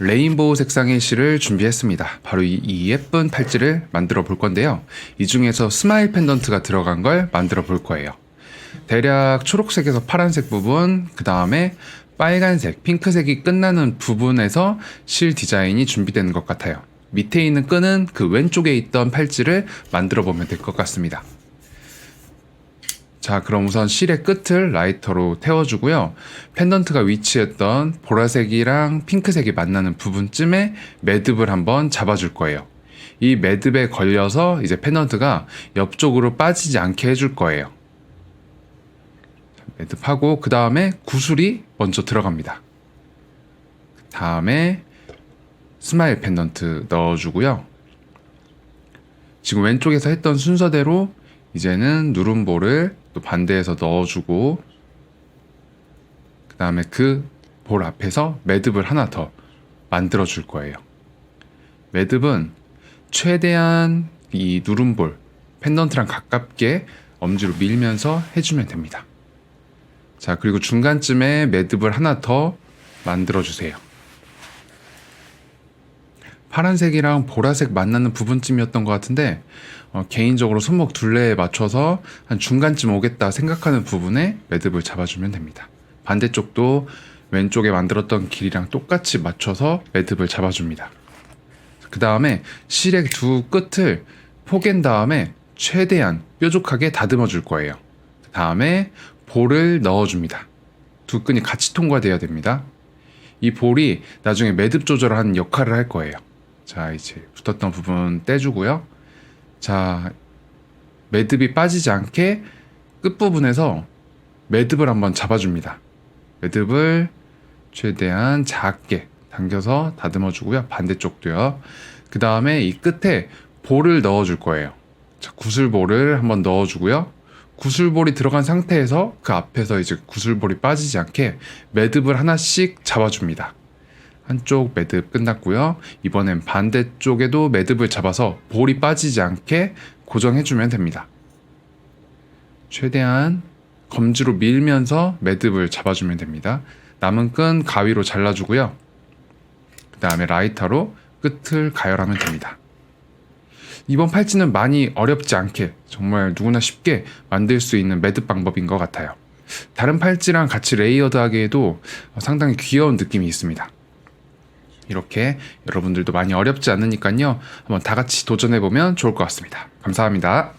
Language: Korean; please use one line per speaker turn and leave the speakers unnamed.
레인보우 색상의 실을 준비했습니다. 바로 이, 이 예쁜 팔찌를 만들어 볼 건데요. 이 중에서 스마일 펜던트가 들어간 걸 만들어 볼 거예요. 대략 초록색에서 파란색 부분, 그 다음에 빨간색, 핑크색이 끝나는 부분에서 실 디자인이 준비되는 것 같아요. 밑에 있는 끈은 그 왼쪽에 있던 팔찌를 만들어 보면 될 것 같습니다. 자, 그럼 우선 실의 끝을 라이터로 태워주고요. 펜던트가 위치했던 보라색이랑 핑크색이 만나는 부분쯤에 매듭을 한번 잡아줄 거예요. 이 매듭에 걸려서 이제 펜던트가 옆쪽으로 빠지지 않게 해줄 거예요. 자, 매듭하고 그 다음에 구슬이 먼저 들어갑니다. 그 다음에 스마일 펜던트 넣어주고요. 지금 왼쪽에서 했던 순서대로 이제는 누름볼을 또 반대에서 넣어주고 그 다음에 그 볼 앞에서 매듭을 하나 더 만들어 줄 거예요. 매듭은 최대한 이 누름볼 펜던트랑 가깝게 엄지로 밀면서 해주면 됩니다. 자 그리고 중간쯤에 매듭을 하나 더 만들어 주세요. 파란색이랑 보라색 만나는 부분쯤이었던 것 같은데 어, 개인적으로 손목 둘레에 맞춰서 한 중간쯤 오겠다 생각하는 부분에 매듭을 잡아주면 됩니다. 반대쪽도 왼쪽에 만들었던 길이랑 똑같이 맞춰서 매듭을 잡아줍니다. 그 다음에 실의 두 끝을 포갠 다음에 최대한 뾰족하게 다듬어 줄 거예요. 그 다음에 볼을 넣어줍니다. 두 끈이 같이 통과돼야 됩니다. 이 볼이 나중에 매듭 조절을 하는 역할을 할 거예요. 자, 이제 붙었던 부분 떼주고요. 자, 매듭이 빠지지 않게 끝부분에서 매듭을 한번 잡아줍니다. 매듭을 최대한 작게 당겨서 다듬어 주고요. 반대쪽도요. 그 다음에 이 끝에 볼을 넣어 줄 거예요. 자, 구슬볼을 한번 넣어 주고요. 구슬볼이 들어간 상태에서 그 앞에서 이제 구슬볼이 빠지지 않게 매듭을 하나씩 잡아줍니다. 한쪽 매듭 끝났고요. 이번엔 반대쪽에도 매듭을 잡아서 볼이 빠지지 않게 고정해주면 됩니다. 최대한 검지로 밀면서 매듭을 잡아주면 됩니다. 남은 끈 가위로 잘라주고요. 그 다음에 라이터로 끝을 가열하면 됩니다. 이번 팔찌는 많이 어렵지 않게 정말 누구나 쉽게 만들 수 있는 매듭 방법인 것 같아요. 다른 팔찌랑 같이 레이어드 하기에도 상당히 귀여운 느낌이 있습니다. 이렇게 여러분들도 많이 어렵지 않으니까요. 한번 다 같이 도전해 보면 좋을 것 같습니다. 감사합니다.